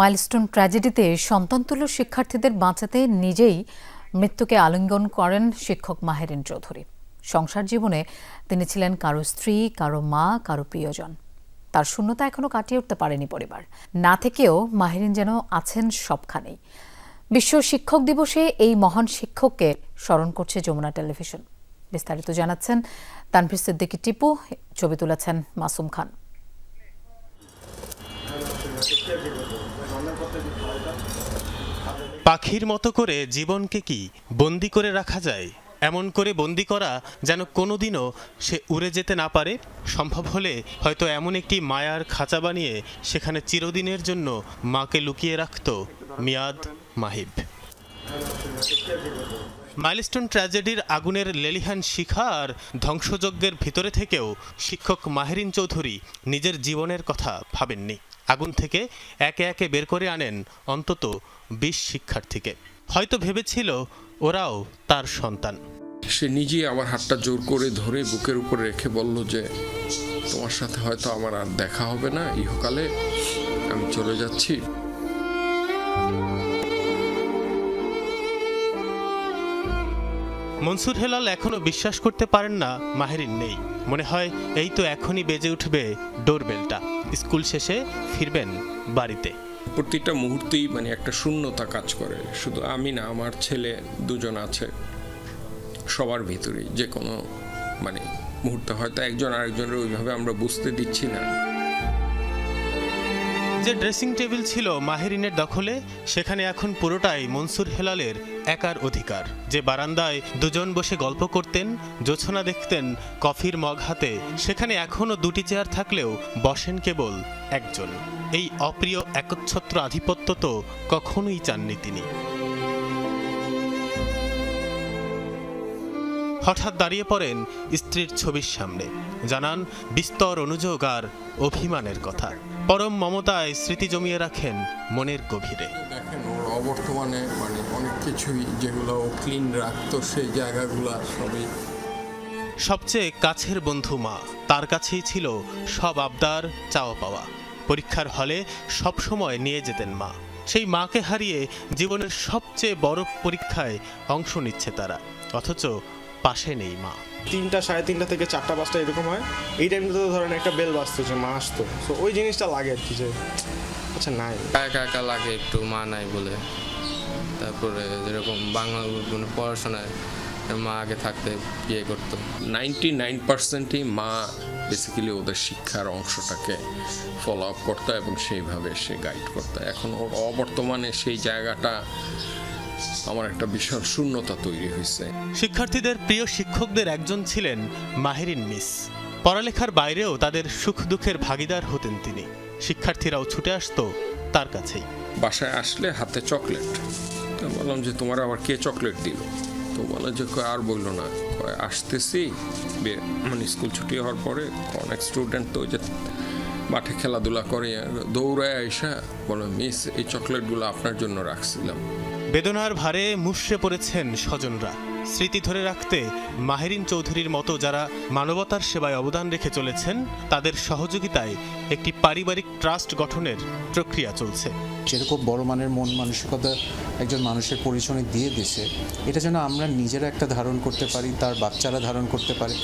Milestone ট্র্যাজেডিতে সন্তানতুল্য শিক্ষার্থীদের বাঁচাতে নিজেই মৃত্যুকে আলিঙ্গন করেন শিক্ষক মাহেরিন চৌধুরী। সংসার জীবনে তিনি ছিলেন কারও স্ত্রী, কারও মা, কারও প্রিয়জন। তার শূন্যতা এখনও কাটিয়ে উঠতে পারেনি পরিবার। না থেকেও মাহেরিন যেন আছেন সবখানেই। বিশ্ব শিক্ষক দিবসে এই মহান শিক্ষককে স্মরণ করছে যমুনা টেলিভিশন। বিস্তারিত জানাচ্ছেন তানভীর সিদ্দিকী টিপু, ছবি তুলেছেন মাসুম খান। পাখির মতো করে জীবনকে কি বন্দি করে রাখা যায়? এমন করে বন্দি করা যেন কোনোদিনও সে উড়ে যেতে না পারে? সম্ভব হলে হয়তো এমন একটি মায়ার খাঁচা বানিয়ে সেখানে চিরদিনের জন্য মাকে লুকিয়ে রাখত মিয়াদ মাহিব। মাইলস্টোন ট্র্যাজেডির আগুনের লেলিহান শিখা আর ধ্বংসযজ্ঞের ভিতরে থেকেও শিক্ষক মাহেরিন চৌধুরী নিজের জীবনের কথা ভাবেননি। আগুন থেকে একে একে বের করে আনেন অন্তত বিশ শিক্ষার্থীকে। হয়তো ভেবেছিল ওরাও তার সন্তান। সে নিজেই আমার হাতটা জোর করে ধরে বুকের উপরে রেখে বলল যে তোমার সাথে হয়তো আমার আর দেখা হবে না ইহকালে আমি চলে যাচ্ছি। মনসুর হেলাল এখনও বিশ্বাস করতে পারেন না মাহেরিন নেই। মনে হয় এই তো এখনই বেজে উঠবে ডোরবেলটা। স্কুল শেষে ফিরবেন বাড়িতে। প্রতিটা মুহূর্তেই মানে একটা শূন্যতা কাজ করে। শুধু আমি না, আমার ছেলে দুজন আছে। সবার ভিতরেই যে কোনো মানে মুহূর্তে। হয়তো একজন আরেকজনের ওইভাবে আমরা বুঝতে দিচ্ছি না। যে ড্রেসিং টেবিল ছিল মাহেরিনের দখলে, সেখানে এখন পুরোটাই মনসুর হেলালের একার অধিকার। যে বারান্দায় দুজন বসে গল্প করতেন, জোছনা দেখতেন, কফির মগ হাতে, সেখানে এখনও দুটি চেয়ার থাকলেও বসেন কেবল একজন। এই অপ্রিয় একচ্ছত্র আধিপত্য তো কখনোই চাননি তিনি। হঠাৎ দাঁড়িয়ে পড়েন স্ত্রীর ছবির সামনে। জানান বিস্তর অনুযোগ আর অভিমানের কথা। পরম মমতায় স্মৃতি জমিয়ে রাখেন মনের গভীরে। দেখেন ওর অবর্তমানে মানে অনেক কিছুই যেগুলো ও ক্লিন রাখতো সেই জায়গাগুলো সবই। সবচেয়ে কাছের বন্ধু মা তার কাছেই ছিল সব আবদার চাওয়া পাওয়া। পরীক্ষার হলে সব সময় নিয়ে যেতেন মা। সেই মাকে হারিয়ে জীবনের সবচেয়ে বড় পরীক্ষায় অংশ নিচ্ছে তারা। অথচ পাশে নেই মা। তিনটা সাড়ে তিনটা থেকে চারটা পাঁচটা এরকম হয়। এই টাইমটাতে তো ধরেন একটা বেল বাজতো যে মা আসতো। তো ওই জিনিসটা লাগে আর কি যে আচ্ছা নাই। একা একা লাগে একটু মা নাই বলে। তারপরে যেরকম বাংলা মানে পড়াশোনায় মা আগে থাকতে বিয়ে করতো। নাইনটি নাইন পার্সেন্টই মা বেসিক্যালি ওদের শিক্ষার অংশটাকে ফলো আপ করতো এবং সেইভাবে সে গাইড করতো। এখন ওর অবর্তমানে সেই জায়গাটা আমার একটা বিশাল শূন্যতা তৈরি হয়েছে। শিক্ষার্থীদের প্রিয় শিক্ষকদের একজন ছিলেন মাহেরিন মিস। পড়ালেখার বাইরেও তাদের সুখ দুঃখের ভাগিদার হতেন তিনি। শিক্ষার্থীরাও ছুটে আসতো তার কাছেই। বাসায় আসলে হাতে চকলেট। তো বললাম যে তোমার আবার কে চকলেট দিল? তো বলে যে কয় আর বলল না। কয় আসতেছি। মানে স্কুল ছুটি হওয়ার পরে অনেক স্টুডেন্ট তো যে মাঠে খেলাধুলা করে দৌড়ায় আইসা বলো মিস এই চকলেটগুলো আপনার জন্য রাখছিলাম। বেদনার ভারে মুষড়ে পড়েছেন স্বজনরা। স্মৃতি ধরে রাখতে মাহেরিন চৌধুরীর মতো যারা মানবতার সেবায় অবদান রেখে চলেছেন তাদের সহযোগিতায় একটি পারিবারিক ট্রাস্ট গঠনের প্রক্রিয়া চলছে। যেরকম বড় মানের মন মানসিকতা একজন মানুষের পরিচয় দিয়ে দিছে এটা যেন আমরা নিজেরা একটা ধারণ করতে পারি তার বাচ্চারা ধারণ করতে পারে।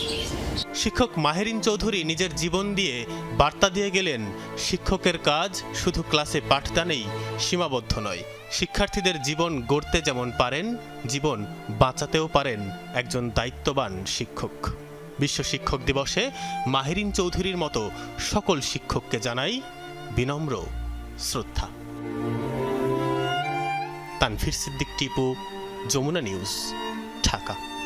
শিক্ষক মাহেরিন চৌধুরী নিজের জীবন দিয়ে বার্তা দিয়ে গেলেন শিক্ষকের কাজ শুধু ক্লাসে পাঠদানেই সীমাবদ্ধ নয়। শিক্ষার্থীদের জীবন গড়তে যেমন পারেন জীবন বাঁচাতেও পারেন একজন দায়িত্ববান শিক্ষক। বিশ্ব শিক্ষক দিবসে মাহিরিন চৌধুরীর মতো সকল শিক্ষককে জানাই বিনম্র শ্রদ্ধা। তানফির সিদ্দিক টিপু, যমুনা নিউজ, ঢাকা।